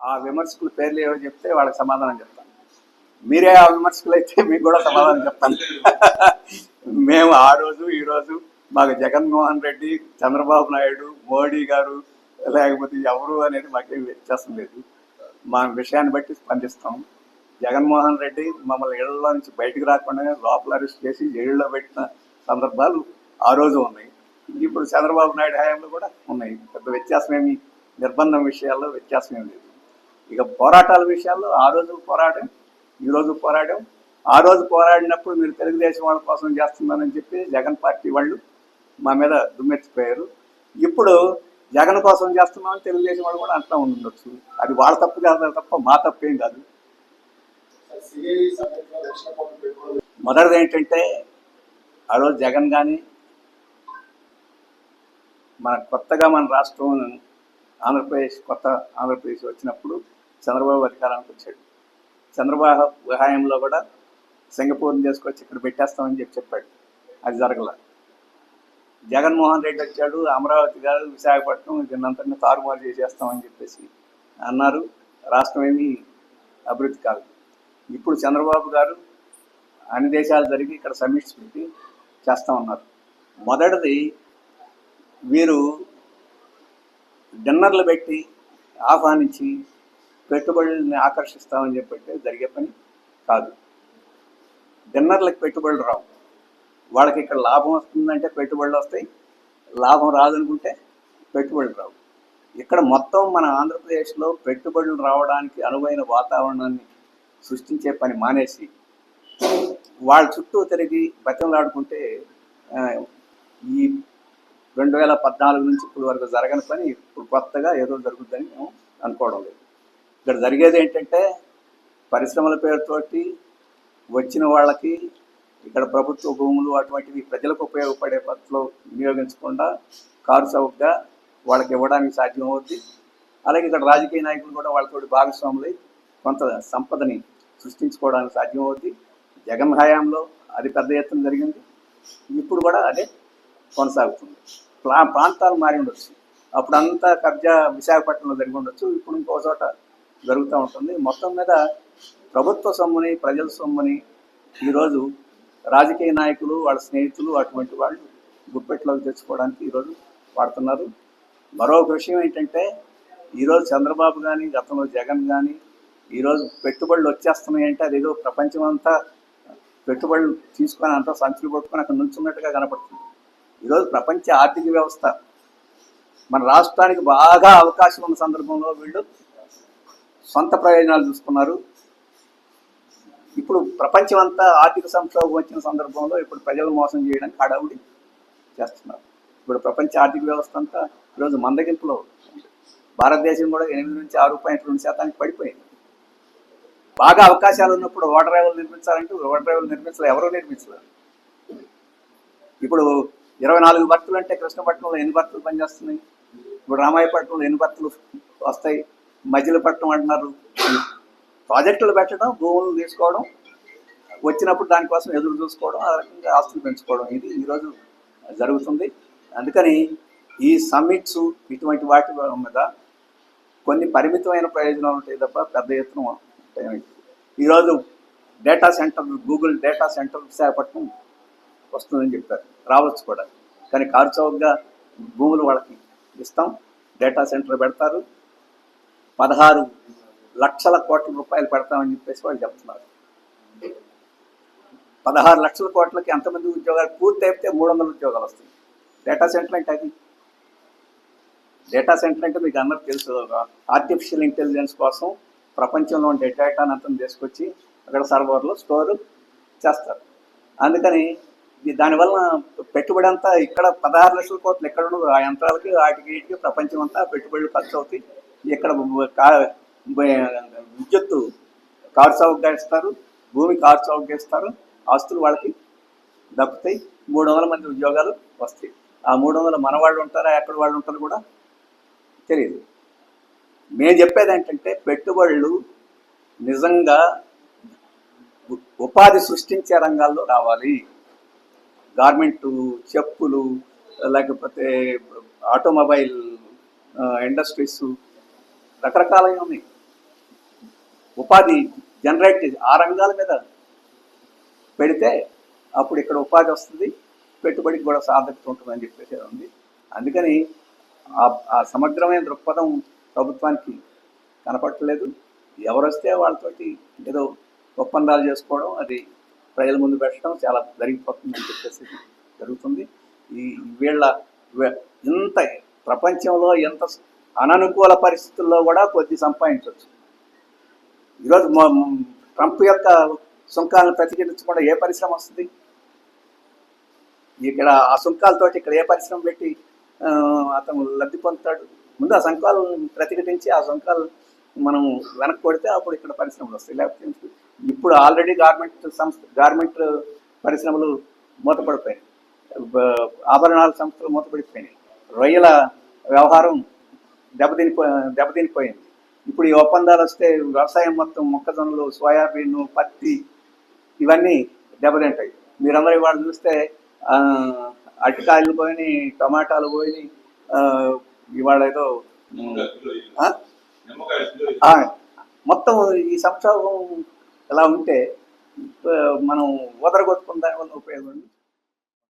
ఆ విమర్శకుల పేర్లు ఏవో చెప్తే వాళ్ళకి సమాధానం చెప్తాను. మీరే ఆ విమర్శకులు అయితే మీకు కూడా సమాధానం చెప్తాను. మేము ఆ రోజు ఈరోజు మాకు జగన్మోహన్ రెడ్డి చంద్రబాబు నాయుడు మోడీ గారు లేకపోతే ఎవరు అనేది మాకేం వ్యత్యాసం లేదు. మా విషయాన్ని బట్టి స్పందిస్తాం. జగన్మోహన్ రెడ్డి మమ్మల్ని ఇళ్ళలో నుంచి బయటకు రాకుండా లోపల అరెస్ట్ చేసి జైల్లో పెట్టిన సందర్భాలు ఆ రోజు ఉన్నాయి. ఇప్పుడు చంద్రబాబు నాయుడు హయాంలో కూడా ఉన్నాయి. పెద్ద వ్యత్యాసం ఏమి నిర్బంధం విషయాల్లో వ్యత్యాసం ఏమి లేదు. ఇక పోరాటాల విషయాల్లో ఆ రోజు పోరాటం ఈరోజు పోరాటం. ఆ రోజు పోరాడినప్పుడు మీరు తెలుగుదేశం వాళ్ళ కోసం చేస్తున్నారని చెప్పి జగన్ పార్టీ వాళ్ళు మా మీద దుమ్మెత్తిపోయారు. ఇప్పుడు జగన్ కోసం చేస్తున్నామని తెలుగుదేశం వాళ్ళు కూడా అంటూ ఉండొచ్చు. అది వాళ్ళ తప్పు కాదు తప్ప మా తప్పు ఏం కాదు. మొదటిది ఏంటంటే ఆ రోజు జగన్ కానీ మన కొత్తగా మన రాష్ట్రం ఆంధ్రప్రదేశ్ కొత్త ఆంధ్రప్రదేశ్ వచ్చినప్పుడు చంద్రబాబు అధికారానికి వచ్చాడు. చంద్రబాబు హయాంలో కూడా సింగపూర్ని చేసుకొచ్చి ఇక్కడ పెట్టేస్తామని చెప్పి చెప్పాడు. అది జరగల. జగన్మోహన్ రెడ్డి వచ్చాడు అమరావతి గారు విశాఖపట్నం దీన్నంతటిని తారుమారు చేసేస్తామని చెప్పేసి అన్నారు. రాష్ట్రం ఏమీ అభివృద్ధి కాదు. ఇప్పుడు చంద్రబాబు గారు అన్ని దేశాలు జరిగి ఇక్కడ సమీక్ష పెట్టి చేస్తా ఉన్నారు. మొదటిది వీరు డిన్నర్లు పెట్టి ఆహ్వానించి పెట్టుబడుల్ని ఆకర్షిస్తామని చెప్పంటే జరిగే పని కాదు. డిన్నర్లకు పెట్టుబడులు రావు. వాళ్ళకి ఇక్కడ లాభం వస్తుందంటే పెట్టుబడులు వస్తాయి. లాభం రాదనుకుంటే పెట్టుబడులు రావు. ఇక్కడ మొత్తం మన ఆంధ్రప్రదేశ్లో పెట్టుబడులు రావడానికి అనువైన వాతావరణాన్ని సృష్టించే పని మానేసి వాళ్ళ చుట్టూ తిరిగి బతిమలాడుకుంటే ఈ రెండు వేల పద్నాలుగు నుంచి ఇప్పుడు వరకు జరగని పని ఇప్పుడు కొత్తగా ఏదో జరుగుతుందని మేము అనుకోవడం లేదు. ఇక్కడ జరిగేది ఏంటంటే పరిశ్రమల పేరుతోటి వచ్చిన వాళ్ళకి ఇక్కడ ప్రభుత్వ భూములు అటువంటివి ప్రజలకు ఉపయోగపడే పద్ధతిలో వినియోగించకుండా కారు చౌకగా వాళ్ళకి ఇవ్వడానికి సాధ్యం అవుద్ది అలాగే ఇక్కడ రాజకీయ నాయకులు కూడా వాళ్ళతోటి భాగస్వాములై కొంత సంపదని సృష్టించుకోవడానికి సాధ్యం అవుద్ది జగన్ హయాంలో అది పెద్ద ఎత్తున జరిగింది. ఇప్పుడు కూడా అదే కొనసాగుతుంది. ప్రా ప్రాంతాలు మారి ఉండొచ్చు. అప్పుడంతా కబ్జా విశాఖపట్నంలో జరిగి ఉండొచ్చు. ఇప్పుడు ఇంకో చోట జరుగుతూ ఉంటుంది. మొత్తం మీద ప్రభుత్వ సొమ్ముని ప్రజల సొమ్ముని ఈరోజు రాజకీయ నాయకులు వాళ్ళ స్నేహితులు అటువంటి వాళ్ళు గుప్పెట్లోకి తెచ్చుకోవడానికి ఈరోజు వాడుతున్నారు. మరొక విషయం ఏంటంటే ఈరోజు చంద్రబాబు కానీ గతంలో జగన్ కానీ ఈరోజు పెట్టుబడులు వచ్చేస్తున్నాయంటే అదేదో ప్రపంచం అంతా పెట్టుబడులు తీసుకొని అంతా సంచులు పట్టుకొని అక్కడ నుంచున్నట్టుగా కనపడుతుంది. ఈరోజు ప్రపంచ ఆర్థిక వ్యవస్థ మన రాష్ట్రానికి బాగా అవకాశం ఉన్న సందర్భంలో వీళ్ళు సొంత ప్రయోజనాలు చూసుకున్నారు. ఇప్పుడు ప్రపంచం అంతా ఆర్థిక సంక్షోభం వచ్చిన సందర్భంలో ఇప్పుడు ప్రజలు మోసం చేయడానికి హడావుడి చేస్తున్నారు. ఇప్పుడు ప్రపంచ ఆర్థిక వ్యవస్థ అంతా ఈరోజు మందగింపులో భారతదేశం కూడా ఎనిమిది నుంచి ఆరు పాయింట్ రెండు శాతానికి పడిపోయింది. బాగా అవకాశాలు ఉన్నప్పుడు ఓటర్ రైవులు నిర్మించాలంటే ఓటర్ డ్రైవర్లు నిర్మించలేదు ఎవరూ నిర్మించలేదు ఇప్పుడు ఇరవై నాలుగు భర్తలు అంటే కృష్ణపట్నంలో ఎన్ని భర్తలు పనిచేస్తున్నాయి? ఇప్పుడు రామాయపట్నంలో ఎన్ని భర్తలు వస్తాయి? మజిలీపట్నం అంటున్నారు. ప్రాజెక్టులు పెట్టడం భూములు తీసుకోవడం వచ్చినప్పుడు దానికోసం ఎదురు చూసుకోవడం ఆ రకంగా ఆస్తులు పెంచుకోవడం. ఇది ఈరోజు జరుగుతుంది. అందుకని ఈ సమ్మిట్స్ ఇటువంటి వాటి మీద కొన్ని పరిమితమైన ప్రయోజనాలు ఉంటాయి తప్ప పెద్ద ఎత్తున ఈరోజు data centre Google data centre Visakhapatnam వస్తుందని చెప్పారు. రావచ్చు కూడా. కానీ కారు చౌకగా భూములు వాళ్ళకి ఇస్తాం. డేటా సెంటర్ పెడతారు. పదహారు లక్షల కోట్ల రూపాయలు పెడతామని చెప్పేసి వాళ్ళు చెప్తున్నారు. పదహారు లక్షల కోట్లకి ఎంతమంది ఉద్యోగాలు పూర్తి అయిపోతే మూడు వందల ఉద్యోగాలు వస్తాయి. డేటా సెంటర్ అంటే అది. డేటా సెంటర్ అంటే మీకు అందరికి తెలుసు ఆర్టిఫిషియల్ ఇంటెలిజెన్స్ కోసం ప్రపంచంలో ఉండే డేటాను అంతం తీసుకొచ్చి అక్కడ సర్వర్లో స్టోర్ చేస్తారు. అందుకని దానివల్ల పెట్టుబడి అంతా ఇక్కడ పదహారు లక్షల కోట్లు ఎక్కడ ఉండదు. ఆ యంత్రాలకి వాటికి ప్రపంచం అంతా పెట్టుబడులు ఖర్చు అవుతాయి. ఇక్కడ కా- విద్యుత్తు కారు చౌకగా ఇస్తారు భూమి కారు చౌకగా ఇస్తారు ఆస్తులు వాళ్ళకి దక్కుతాయి. మూడు వందల మంది ఉద్యోగాలు వస్తాయి. ఆ మూడు వందల మన వాళ్ళు ఉంటారా ఎక్కడ వాళ్ళు ఉంటారు కూడా తెలియదు. మేము చెప్పేది ఏంటంటే పెట్టుబడులు నిజంగా ఉపాధి సృష్టించే రంగాల్లో రావాలి. గార్మెంట్ చెప్పులు లేకపోతే ఆటోమొబైల్ ఇండస్ట్రీస్ రకరకాలవి ఉన్నాయి. ఉపాధి జనరేట్ చేసి ఆ రంగాల మీద పెడితే అప్పుడు ఇక్కడ ఉపాధి వస్తుంది పెట్టుబడికి కూడా సార్థకత ఉంటుందని చెప్పేసి ఉంది. అందుకని ఆ- సమగ్రమైన దృక్పథం ప్రభుత్వానికి కనపడట్లేదు. ఎవరొస్తే వాళ్ళతోటి ఏదో ఒప్పందాలు చేసుకోవడం అది ప్రజల ముందు పెట్టడం చాలా జరిగిపోతుందని చెప్పేసి జరుగుతుంది. ఈ వీళ్ళ ఇంత ప్రపంచంలో ఎంత అననుకూల పరిస్థితుల్లో కూడా కొద్ది సంపాదించవచ్చు. ఈరోజు ట్రంప్ యొక్క సుంకాలను ప్రతిఘటించకుండా ఏ పరిశ్రమ వస్తుంది? ఇక్కడ ఆ సుంకాలతోటి ఇక్కడ ఏ పరిశ్రమ పెట్టి అతను లబ్ధి పొందుతాడు? ముందు ఆ సుంకాలు ప్రతిఘటించి ఆ సుంకాలు మనం వెనక్కి కొడితే అప్పుడు ఇక్కడ పరిశ్రమలు వస్తాయి. లేకపోతే ఇప్పుడు ఆల్రెడీ గార్మెంట్ సంస్థ గార్మెంట్ పరిశ్రమలు మూతపడిపోయినాయి. ఆభరణాల సంస్థలు మూతపడిపోయినాయి. రొయ్యల వ్యవహారం దెబ్బతినిపో దెబ్బతినిపోయింది. ఇప్పుడు ఈ ఒప్పందాలు వస్తే వ్యవసాయం మొత్తం మొక్కజొన్నలు సోయాబీన్ పత్తి ఇవన్నీ దెబ్బతింటాయి. మీరందరూ ఇవాళ చూస్తే అరటికాయలు పోయినాయి టమాటాలు పోయి ఇవాళ ఏదో మొత్తం ఈ సంక్షోభం ఎలా ఉంటే మనం వదరగొట్టుకున్న దానివల్ల ఉపయోగం ఉంది